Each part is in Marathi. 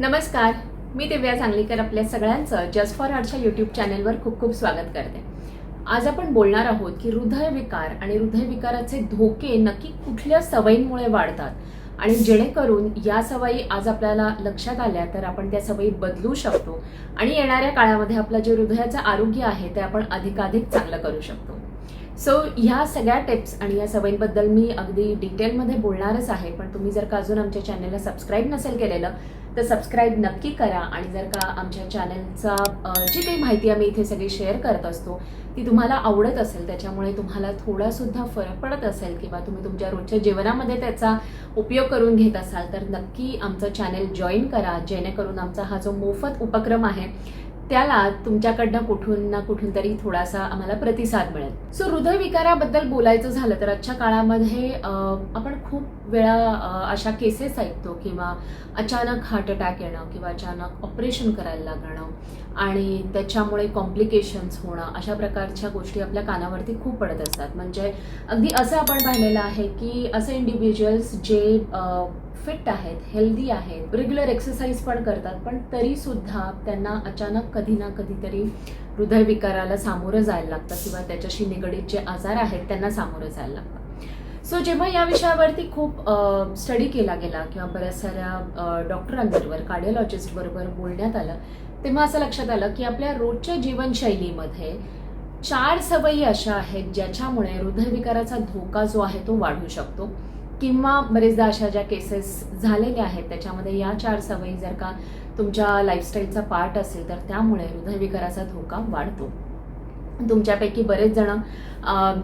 नमस्कार मी दिव्या सांगलीकर आपल्या सगळ्यांचं जस्ट फॉर आर्टच्या यूट्यूब चॅनलवर खूप खूप स्वागत करते. आज आपण बोलणार आहोत की हृदयविकार आणि हृदयविकाराचे धोके नक्की कुठल्या सवयींमुळे वाढतात आणि जेणेकरून या सवयी आज आपल्याला लक्षात आल्या तर आपण त्या सवयी बदलू शकतो आणि येणाऱ्या काळामध्ये आपलं जे हृदयाचं आरोग्य आहे ते आपण अधिकाधिक चांगलं करू शकतो. सो ह्या सगळ्या टिप्स आणि या सवयींबद्दल मी अगदी डिटेलमध्ये बोलणारच आहे. पण तुम्ही जर का अजून आमच्या चॅनलला सबस्क्राईब नसेल केलेलं तर सबस्क्राईब नक्की करा. आणि जर का आमच्या चॅनलचा जी काही माहिती आम्ही इथे सगळी शेअर करत असतो ती तुम्हाला आवडत असेल त्याच्यामुळे तुम्हाला थोडासुद्धा फरक पडत असेल किंवा तुम्ही तुमच्या रोजच्या जीवनामध्ये त्याचा उपयोग करून घेत असाल तर नक्की आमचं चॅनल जॉईन करा. जेणेकरून आमचा हा जो मोफत उपक्रम आहे त्याला तुमच्याकडनं कुठून ना कुठून तरी थोडासा आम्हाला प्रतिसाद मिळेल. सो हृदयविकाराबद्दल बोलायचं झालं तर आजच्या काळामध्ये आपण खूप वेळा अशा केसेस ऐकतो किंवा अचानक हार्ट अटॅक येणं किंवा अचानक ऑपरेशन करायला लागणं आणि त्याच्यामुळे कॉम्प्लिकेशन्स होणं अशा प्रकारच्या गोष्टी आपल्या कानावरती खूप पडत असतात. म्हणजे अगदी असं आपण पाहिलेलं आहे की असे इंडिव्हिज्युअल्स जे फिट आहेत हेल्दी आहेत रेग्युलर एक्सरसाइज पण करतात पण तरी सुद्धा त्यांना अचानक कधी ना कधीतरी हृदयविकाराला सामोरं जायला लागतं किंवा त्याच्याशी निगडीत जे आजार आहेत त्यांना सामोरं जायला लागतं. सो जेव्हा या विषयावरती खूप स्टडी केला गेला किंवा बऱ्याच साऱ्या डॉक्टरांबरोबर कार्डिओलॉजिस्ट बरोबर बोलण्यात आलं तेव्हा असं लक्षात आलं की आपल्या रोजच्या जीवनशैलीमध्ये चार सवयी अशा आहेत ज्याच्यामुळे हृदयविकाराचा धोका जो आहे तो वाढू शकतो. किंवा बरेचदा अशा ज्या केसेस झालेल्या आहेत त्याच्यामध्ये या चार सवयी जर का तुमच्या लाईफस्टाईलचा पार्ट असेल तर त्यामुळे हृदयविकाराचा धोका वाढतो. तुमच्यापैकी बरेच जण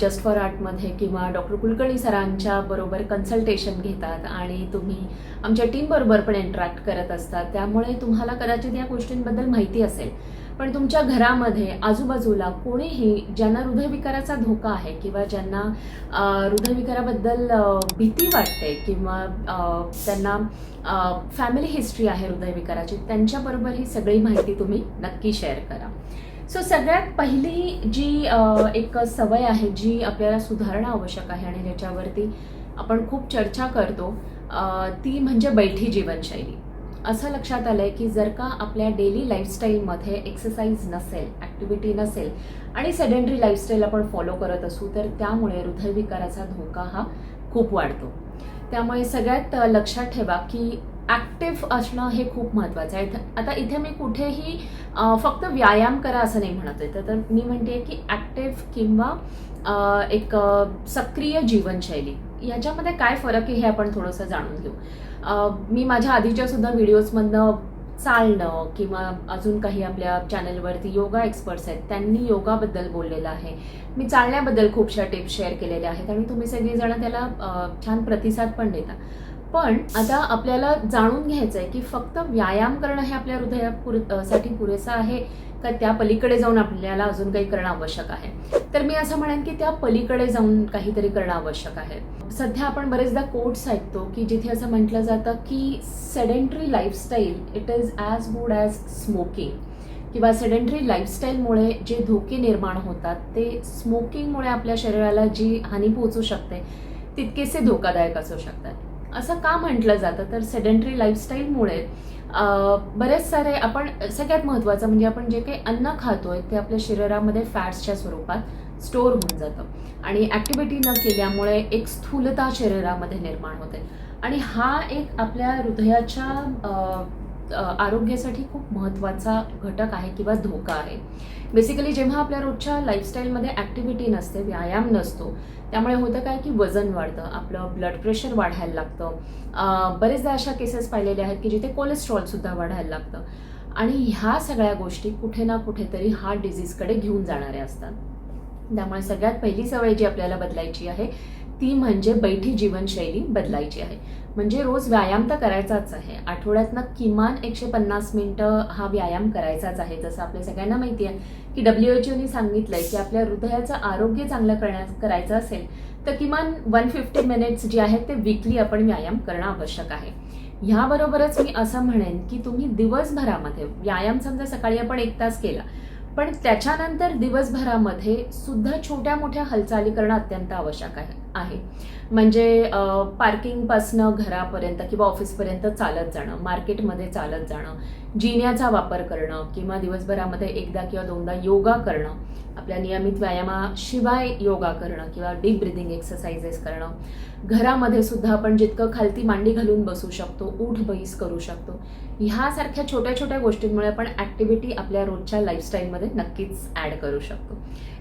जस्ट फॉर आर्टमध्ये किंवा डॉक्टर कुलकर्णी सरांच्या बरोबर कन्सल्टेशन घेतात आणि तुम्ही आमच्या टीमबरोबर पण इंटरॅक्ट करत असतात. त्यामुळे तुम्हाला कदाचित या गोष्टींबद्दल माहिती असेल. पण तुमच्या घरामध्ये आजूबाजूला कोणीही ज्यांना हृदयविकाराचा धोका आहे किंवा ज्यांना हृदयविकाराबद्दल भीती वाटते किंवा त्यांना फॅमिली हिस्ट्री आहे हृदयविकाराची त्यांच्याबरोबर ही सगळी माहिती तुम्ही नक्की शेअर करा. सो सगळ्यात पहिली जी एक सवय आहे जी आपल्याला सुधारणं आवश्यक आहे आणि ज्याच्यावरती आपण खूप चर्चा करतो ती म्हणजे बैठी जीवनशैली. असं लक्षात आलं आहे की जर का आपल्या डेली लाईफस्टाईलमध्ये एक्सरसाइज नसेल ॲक्टिव्हिटी नसेल आणि सेडेंटरी लाईफस्टाईल आपण फॉलो करत असू तर त्यामुळे हृदयविकाराचा धोका हा खूप वाढतो. त्यामुळे सगळ्यात लक्षात ठेवा की ॲक्टिव्ह असणं हे खूप महत्त्वाचं आहे. आता इथे मी कुठेही फक्त व्यायाम करा असं नाही म्हणत आहे. तर- तर मी म्हणते की ॲक्टिव्ह किंवा एक सक्रिय जीवनशैली. याच्यामध्ये काय फरक आहे हे आपण थोडंसं जाणून घेऊ. मी माझ्या आधीच्या सुद्धा व्हिडिओजमधनं चालणं किंवा अजून काही आपल्या चॅनलवरती योगा एक्सपर्ट्स आहेत त्यांनी योगाबद्दल बोललेलं आहे. मी चालण्याबद्दल खूपशा टिप्स शेअर केलेल्या आहेत आणि तुम्ही सगळेजण त्याला छान प्रतिसाद पण देता. पण आता आपल्याला जाणून घ्यायचं आहे की फक्त व्यायाम करणं हे आपल्या हृदयासाठी साठी पुरेसं आहे का त्या पलीकडे जाऊन आपल्याला अजून काही करणं आवश्यक आहे? तर मी असं म्हणेन की त्या पलीकडे जाऊन काहीतरी करणं आवश्यक आहे. सध्या आपण बरेचदा कोट्स ऐकतो की जिथे असं म्हटलं जातं की sedentary lifestyle it is as good as smoking किंवा सेडेंटरी लाईफस्टाईलमुळे जे धोके निर्माण होतात ते स्मोकिंगमुळे आपल्या शरीराला जी हानी पोहोचू शकते तितकेसे धोकादायक असू शकतात. असं का म्हटलं जातं? तर सेडेंटरी लाईफस्टाईलमुळे बरेच सारे आपण सगळ्यात महत्त्वाचं म्हणजे आपण जे काही अन्न खातोय ते आपल्या शरीरामध्ये फॅट्सच्या स्वरूपात स्टोअर होऊन जातं. आणि ॲक्टिव्हिटी न केल्यामुळे एक स्थूलता शरीरामध्ये निर्माण होते. आणि हा एक आपल्या हृदयाच्या आरोग्यासाठी खूप महत्त्वाचा घटक आहे किंवा धोका आहे. बेसिकली जेव्हा आपल्या रोजच्या लाईफस्टाईलमध्ये ॲक्टिव्हिटी नसते व्यायाम नसतो त्यामुळे होतं काय की वजन वाढतं आपलं ब्लड प्रेशर वाढायला लागतं. बरेचदा अशा केसेस पाहिलेल्या आहेत की जिथे कोलेस्ट्रॉलसुद्धा वाढायला लागतं. आणि ह्या सगळ्या गोष्टी कुठे ना कुठेतरी हार्ट डिझीजकडे घेऊन जाणाऱ्या असतात. त्यामुळे सगळ्यात पहिली सवय जी आपल्याला बदलायची आहे ती म्हणजे बैठी जीवनशैली बदलायची आहे. म्हणजे रोज व्यायाम तर करायचाच आहे. आठवड्यातनं किमान एकशे पन्नास मिनटं हा व्यायाम करायचाच आहे. जसं आपल्या सगळ्यांना माहिती आहे की डब्ल्यू एच ओनी सांगितलंय की आपल्या हृदयाचं आरोग्य चांगलं करण्या करायचं असेल तर किमान वन फिफ्टी मिनिट्स जे आहेत ते वीकली आपण व्यायाम करणं आवश्यक आहे. ह्याबरोबरच मी असं म्हणेन की तुम्ही दिवसभरामध्ये व्यायाम समजा सकाळी आपण एक तास केला पण त्याच्यानंतर दिवसभरामध्ये सुद्धा छोट्या मोठ्या हालचाली करणं अत्यंत आवश्यक आहे. आहे. म्हणजे पार्किंगपासनं घरापर्यंत किंवा ऑफिसपर्यंत चालत जाणं मार्केटमध्ये चालत जाणं जिन्याचा वापर करणं किंवा दिवसभरामध्ये एकदा किंवा दोनदा योगा करणं आपल्या नियमित व्यायामाशिवाय योगा करणं किंवा डीप ब्रिदिंग एक्सरसाइजेस करणं. घरामध्ये सुद्धा आपण जितकं खालती मांडी घालून बसू शकतो ऊठ बैस करू शकतो ह्यासारख्या छोट्या छोट्या गोष्टींमुळे आपण ॲक्टिव्हिटी आपल्या रोजच्या लाईफस्टाईलमध्ये नक्कीच ॲड करू शकतो.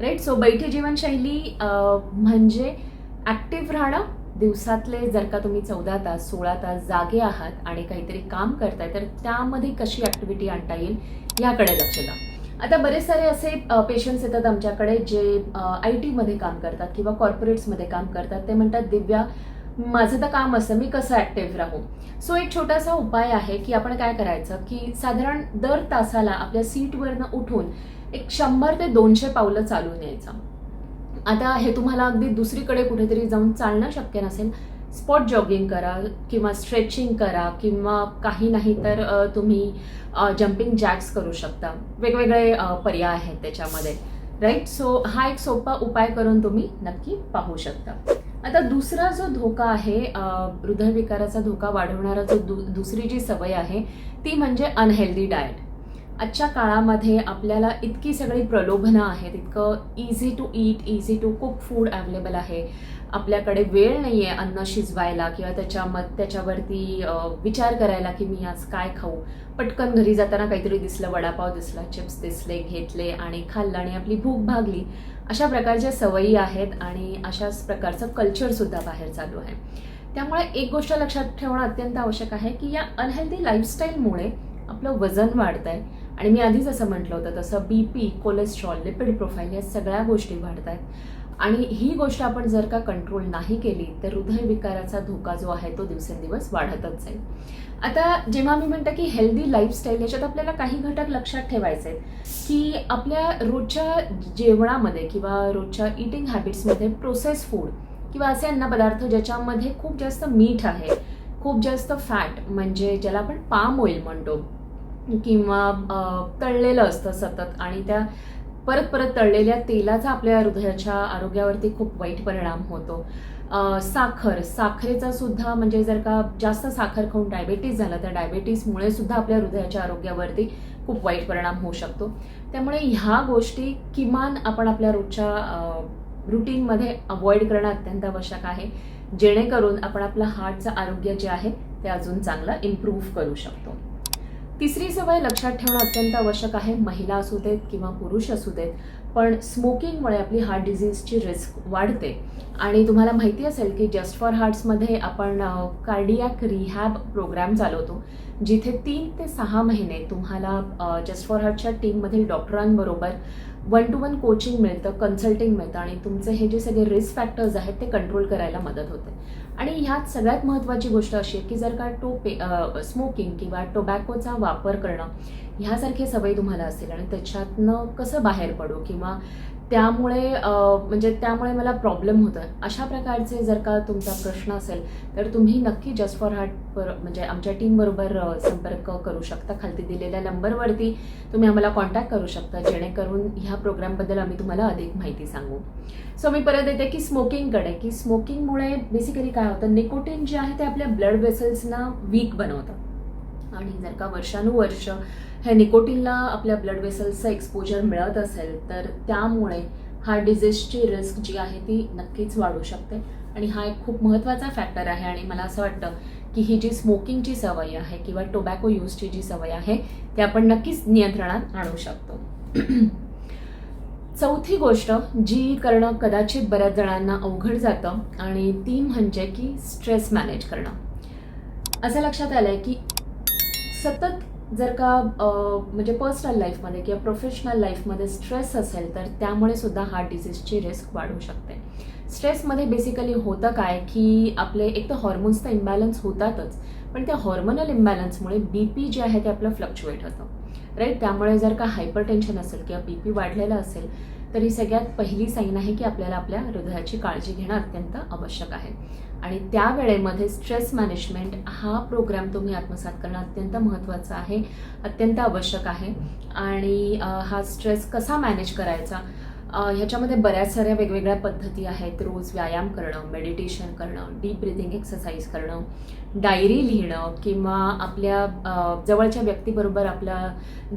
राईट सो बैठी जीवनशैली म्हणजे ॲक्टिव्ह राहणं दिवसातले जर का तुम्ही चौदा तास सोळा तास जागे आहात आणि काहीतरी काम करताय तर त्यामध्ये कशी ॲक्टिव्हिटी आणता येईल याकडे लक्ष द्या. आता बरेच सारे असे पेशंट्स येतात आमच्याकडे जे आय टीमध्ये काम करतात किंवा कॉर्पोरेट्समध्ये काम करतात. ते म्हणतात दिव्या माझं तर काम असं मी कसं ॲक्टिव्ह राहू? सो एक छोटासा उपाय आहे की आपण काय करायचं की साधारण दर तासाला आपल्या सीटवरनं उठून एक शंभर ते दोनशे पावलं चालून यायचं. आता हे तुम्हाला अगदी दुसरीकडे कुठेतरी जाऊन चालणं शक्य नसेल. स्पॉट जॉगिंग करा किंवा स्ट्रेचिंग करा किंवा काही नाही तर तुम्ही जम्पिंग जॅक्स करू शकता. वेगवेगळे पर्याय आहेत त्याच्यामध्ये. राईट सो हा एक सोपा उपाय करून तुम्ही नक्की पाहू शकता. आता दुसरा जो धोका आहे हृदयविकाराचा धोका वाढवणारा जो दु दुसरी जी सवय आहे ती म्हणजे अनहेल्दी डाएट आजच्या काळामध्ये आपल्याला इतकी सगळी प्रलोभनं आहेत इतकं easy to eat easy to cook food available आहे. आपल्याकडे वेळ नाही आहे अन्न शिजवायला किंवा त्याच्या मग त्याच्यावरती विचार करायला की मी आज काय खाऊ. पटकन घरी जाताना काहीतरी दिसलं वडापाव दिसला चिप्स दिसले घेतले आणि खाल्लं आणि आपली भूक भागली. अशा प्रकारच्या सवयी आहेत आणि अशाच प्रकारचं कल्चरसुद्धा बाहेर चालू आहे. त्यामुळे एक गोष्ट लक्षात ठेवणं अत्यंत आवश्यक आहे की या अनहेल्दी लाईफस्टाईलमुळे आपलं वजन वाढतं आहे आणि मी आधीच असं म्हटलं होतं तसं B P cholesterol lipid profile या सगळ्या गोष्टी वाढत आहेत आणि ही गोष्ट आपण जर का कंट्रोल नाही केली तर हृदयविकाराचा धोका जो आहे तो दिवसेंदिवस वाढतच जाईल. आता जेव्हा मी म्हणतं की हेल्दी लाईफस्टाईल याच्यात आपल्याला काही घटक लक्षात ठेवायचे आहेत की आपल्या रोजच्या जेवणामध्ये किंवा रोजच्या इटिंग हॅबिट्समध्ये प्रोसेस फूड किंवा असे अन्नपदार्थ ज्याच्यामध्ये खूप जास्त मीठ आहे खूप जास्त फॅट म्हणजे ज्याला आपण पाम ऑइल म्हणतो किंवा तळलेलं असतं सतत आणि त्या परत परत तळलेल्या तेलाचा आपल्या हृदयाच्या आरोग्यावरती खूप वाईट परिणाम होतो. साखर साखरेचा सुद्धा म्हणजे जर का जास्त साखर खाऊन डायबेटीस झालं तर डायबेटीसमुळे सुद्धा आपल्या हृदयाच्या आरोग्यावरती खूप वाईट परिणाम होऊ शकतो. त्यामुळे ह्या गोष्टी किमान आपण आपल्या रोजच्या रुटीनमध्ये अवॉइड करणं अत्यंत आवश्यक आहे. जेणेकरून आपण आपलं हार्टचं आरोग्य जे आहे ते अजून चांगलं इम्प्रूव्ह करू शकतो. तिसरी सवय लक्षात ठेवणं अत्यंत आवश्यक आहे. महिला असू देत किंवा पुरुष असू देत पण स्मोकिंगमुळे आपली हार्ट डिझीजची रिस्क वाढते. आणि तुम्हाला माहिती असेल की जस्ट फॉर हार्ट्समध्ये आपण कार्डियाक रिहॅब प्रोग्राम चालवतो जिथे तीन ते सहा महिने तुम्हाला जस्ट फॉर हार्टच्या टीममधील डॉक्टरांबरोबर वन टू वन कोचिंग मिळतं कन्सल्टिंग मिळतं आणि तुमचे हे जे सगळे रिस्क फॅक्टर्स आहेत ते कंट्रोल करायला मदत होते. आणि ह्यात सगळ्यात महत्त्वाची गोष्ट अशी आहे की जर का टो पे स्मोकिंग किंवा टोबॅकोचा वापर करणं ह्यासारखे सवय तुम्हाला असेल आणि त्याच्यातनं कसं बाहेर पडू किंवा त्यामुळे म्हणजे त्यामुळे मला प्रॉब्लेम होतं अशा प्रकारचे जर का तुमचा प्रश्न असेल तर तुम्ही नक्की जस्ट फॉर हार्ट पर म्हणजे आमच्या टीमबरोबर संपर्क करू शकता. खालती दिलेल्या नंबरवरती तुम्ही आम्हाला कॉन्टॅक्ट करू शकता जेणेकरून ह्या प्रोग्रामबद्दल आम्ही तुम्हाला अधिक माहिती सांगू. सो मी परत येते की स्मोकिंगकडे की स्मोकिंगमुळे बेसिकली काय होतं? निकोटीन जे आहे ते आपल्या ब्लड वेसल्सना वीक बनवतं. आणि जर का वर्षानुवर्ष हे निकोटीनला आपल्या ब्लड वेसल्सचं एक्सपोजर मिळत असेल तर त्यामुळे हार्ट डिझीजची रिस्क जी आहे ती नक्कीच वाढू शकते. आणि हा एक खूप महत्त्वाचा फॅक्टर आहे आणि मला असं वाटतं की ही जी स्मोकिंगची सवय आहे किंवा टोबॅको यूजची जी सवय आहे ती आपण नक्कीच नियंत्रणात आणू शकतो. चौथी गोष्ट जी करणं कदाचित बऱ्याच जणांना अवघड जातं आणि ती म्हणजे की स्ट्रेस मॅनेज करणं. असं लक्षात आलं आहे की सतत जर का म्हणजे पर्सनल लाईफमध्ये किंवा प्रोफेशनल लाईफमध्ये स्ट्रेस असेल तर त्यामुळे सुद्धा हार्ट डिझीजची रिस्क वाढू शकते. स्ट्रेसमध्ये बेसिकली होतं काय की आपले एक तर हॉर्मोन्स तर इम्बॅलन्स होतातच पण त्या हॉर्मोनल इम्बॅलन्समुळे बी पी जे आहे ते आपलं फ्लक्च्युएट होतं. राईट त्यामुळे जर का हायपर टेन्शन असेल किंवा बी पी वाढलेला असेल तर ही सगळ्यात पहिली साईन आहे की आपल्याला आपल्या हृदयाची काळजी घेणं अत्यंत आवश्यक आहे. आणि त्या वेळेमध्ये स्ट्रेस मॅनेजमेंट हा प्रोग्राम तुम्ही आत्मसात करणं अत्यंत महत्त्वाचा आहे अत्यंत आवश्यक आहे. आणि हा स्ट्रेस कसा मॅनेज करायचा? ह्याच्यामध्ये बऱ्याच साऱ्या वेगवेगळ्या पद्धती आहेत. रोज व्यायाम करणं मेडिटेशन करणं डीप ब्रिथिंग एक्सरसाइज करणं डायरी लिहिणं किंवा आपल्या जवळच्या व्यक्तीबरोबर आपलं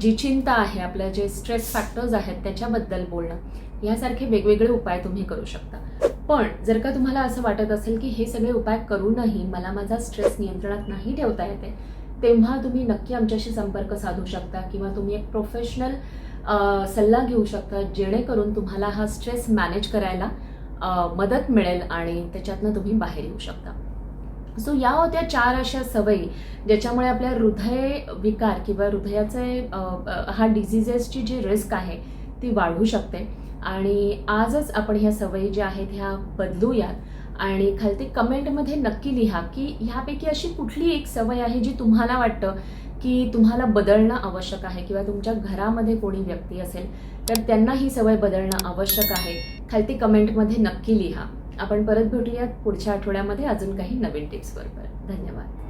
जी चिंता आहे आपल्या जे स्ट्रेस फॅक्टर्स आहेत त्याच्याबद्दल बोलणं यासारखे वेगवेगळे उपाय तुम्ही करू शकता. पण जर का तुम्हाला असं वाटत असेल की हे सगळे उपाय करूनही मला माझा स्ट्रेस नियंत्रणात नाही ठेवता येते तेव्हा तुम्ही नक्की आमच्याशी संपर्क साधू शकता किंवा तुम्ही एक प्रोफेशनल सल्ला घेऊ शकता जेणेकरून तुम्हाला हा स्ट्रेस मॅनेज करायला मदत मिळेल आणि त्याच्यातनं तुम्ही बाहेर येऊ शकता. सो या होत्या चार अशा सवयी ज्याच्यामुळे आपल्या हृदय विकार किंवा हृदयाचे हा डिझिजेसची जी रिस्क आहे ती वाढू शकते. आणि आजच आपण ह्या सवयी ज्या आहेत ह्या बदलूयात. आणि खालती कमेंटमध्ये नक्की लिहा की ह्यापैकी अशी कुठली एक सवय आहे जी तुम्हाला वाटतं की तुम्हाला बदलणं आवश्यक आहे किंवा तुमच्या घरामध्ये कोणी व्यक्ती असेल तर त्यांना ही सवय बदलणं आवश्यक आहे. खालती कमेंटमध्ये नक्की लिहा. आपण परत भेटूयात पुढच्या आठवड्यामध्ये अजून काही नवीन टिप्स बरोबर. धन्यवाद.